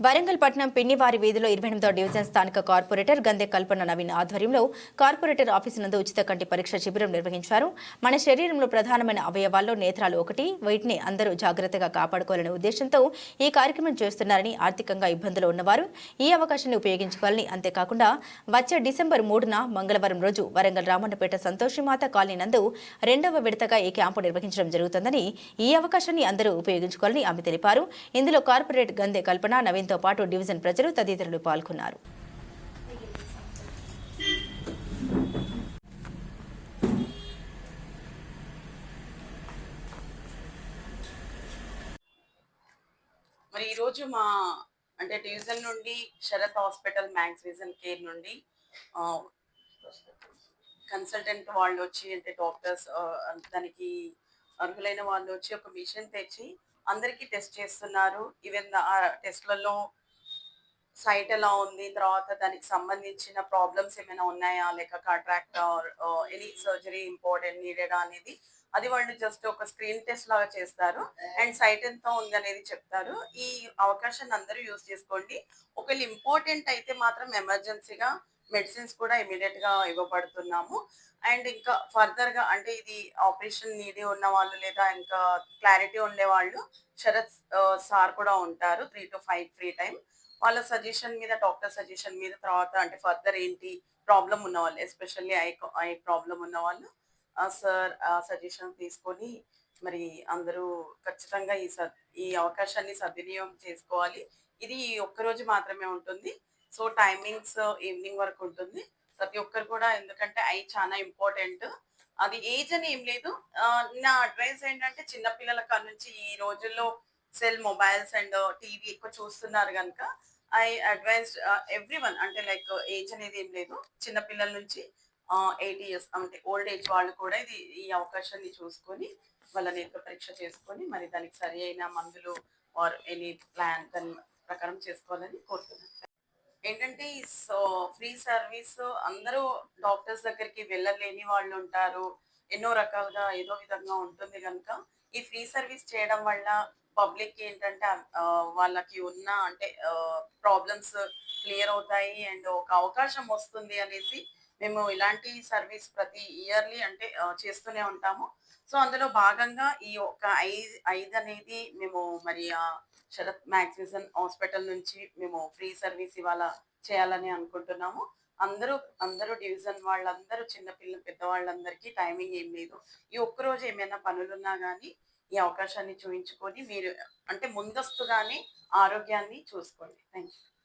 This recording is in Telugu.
వరంగల్ పట్నం పిన్నివారి వీధిలో ఇరవై ఎనిమిదో డివిజన్ స్థానిక కార్పొరేటర్ గందే కల్పన నవీన్ ఆధ్వర్యంలో కార్పొరేటర్ ఆఫీసు నందు ఉచిత కంటి పరీక్ష శిబిరం నిర్వహించారు. మన శరీరంలో ప్రధానమైన అవయవాల్లో నేత్రాలు ఒకటి వీటిని అందరూ జాగ్రత్తగా కాపాడుకోవాలనే ఉద్దేశంతో ఈ కార్యక్రమం చేస్తున్నారని ఆర్థికంగా ఇబ్బందులు ఉన్నవారు ఈ అవకాశాన్ని ఉపయోగించుకోవాలని అంతేకాకుండా వచ్చే డిసెంబర్ మూడున మంగళవారం రోజు వరంగల్ రామన్నపేట సంతోషిమాత కాలనీ నందు రెండవ విడతగా ఈ క్యాంపు నిర్వహించడం జరుగుతుందని ఈ అవకాశాన్ని అందరూ ఉపయోగించుకోవాలని ఆమె తెలిపారు. ఇందులో కార్పొరేట్ గందె కల్పన నవీన్ దీంతో పాటు డివిజన్ ప్రజలు తదితరులు పాల్గొన్నారు. మరి ఈరోజు మా అంటే డివిజన్ నుండి Sharath hospital Max Vision care నుండి కన్సల్టెంట్ వాళ్ళు వచ్చి అంటే డాక్టర్స్ దానికి అర్హులైన వాళ్ళు వచ్చి ఒక మిషన్ తెచ్చి అందరికీ టెస్ట్ చేస్తున్నారు. ఈవెన్ ఆ టెస్ట్లలో సైట్ ఎలా ఉంది తర్వాత దానికి సంబంధించిన ప్రాబ్లమ్స్ ఏమైనా ఉన్నాయా? లేక కాంట్రాక్ట్ ఎనీ సర్జరీ ఇంపార్టెంట్ నీడెడా అనేది అది వాళ్ళు జస్ట్ ఒక స్క్రీన్ టెస్ట్ లాగా చేస్తారు. అండ్ సైట్ ఎంత ఉంది అనేది చెప్తారు. ఈ అవకాశాన్ని అందరూ యూజ్ చేసుకోండి. ఒకవేళ ఇంపార్టెంట్ అయితే మాత్రం ఎమర్జెన్సీగా మెడిసిన్స్ కూడా ఇమీడియట్గా ఇవ్వబడుతున్నాము. అండ్ ఇంకా ఫర్దర్గా అంటే ఇది ఆపరేషన్ నీడి ఉన్న వాళ్ళు లేదా ఇంకా క్లారిటీ ఉండే వాళ్ళు శరత్ సార్ కూడా ఉంటారు three to five free time వాళ్ళ సజెషన్ మీద డాక్టర్ సజెషన్ మీద తర్వాత అంటే ఫర్దర్ ఏంటి ప్రాబ్లం ఉన్న వాళ్ళు ఎస్పెషల్లీ ఐ ఐ ప్రాబ్లం ఉన్న వాళ్ళు సార్ సజెషన్ తీసుకొని మరి అందరూ ఖచ్చితంగా ఈ సద్ ఈ అవకాశాన్ని సద్వినియోగం చేసుకోవాలి. ఇది ఒక్క రోజు మాత్రమే ఉంటుంది. సో టైమింగ్స్ ఈవినింగ్ వరకు ఉంటుంది. ప్రతి ఒక్కరు కూడా ఎందుకంటే ఐ చాలా ఇంపార్టెంట్. అది ఏజ్ అని ఏం లేదు. నా అడ్వైస్ ఏంటంటే చిన్నపిల్లల కాడ నుంచి ఈ రోజుల్లో సెల్ మొబైల్స్ అండ్ టీవీ ఎక్కువ చూస్తున్నారు కనుక ఐ అడ్వైజ్ ఎవ్రీ వన్ అంటే లైక్ ఏజ్ అనేది ఏం లేదు. చిన్నపిల్లల నుంచి ఎయిటీ ఇయర్స్ అంటే ఓల్డ్ ఏజ్ వాళ్ళు కూడా ఇది ఈ అవకాశాన్ని చూసుకొని వాళ్ళ నేత్ర పరీక్ష చేసుకొని మరి దానికి సరి అయిన మందులు ఆర్ ఎనీ ప్లాన్ దాని ప్రకారం చేసుకోవాలని కోరుతున్నాను. ఏంటంటే ఈ ఫ్రీ సర్వీస్ అందరూ డాక్టర్స్ దగ్గరికి వెళ్ళలేని వాళ్ళు ఉంటారు. ఎన్నో రకాలుగా ఏదో విధంగా ఉంటుంది కనుక ఈ ఫ్రీ సర్వీస్ చేయడం వల్ల పబ్లిక్ ఏంటంటే వాళ్ళకి ఉన్న అంటే ప్రాబ్లమ్స్ క్లియర్ అవుతాయి. అండ్ ఒక అవకాశం వస్తుంది అనేసి మేము ఇలాంటి సర్వీస్ ప్రతి ఇయర్లీ అంటే చేస్తూనే ఉంటాము. సో అందులో భాగంగా ఈ ఒక ఐదు ఐదు అనేది మేము మరి శరత్ మ్యాక్సిజన్ హాస్పిటల్ నుంచి మేము ఫ్రీ సర్వీస్ ఇవాళ చేయాలని అనుకుంటున్నాము. అందరూ అందరూ డివిజన్ వాళ్ళందరూ చిన్నపిల్లలు పెద్దవాళ్ళందరికీ టైమింగ్ ఏం లేదు. ఈ ఒక్క రోజు ఏమైనా పనులున్నా కానీ ఈ అవకాశాన్ని చూపించుకొని మీరు అంటే ముందస్తుగానే ఆరోగ్యాన్ని చూసుకోండి. Thank you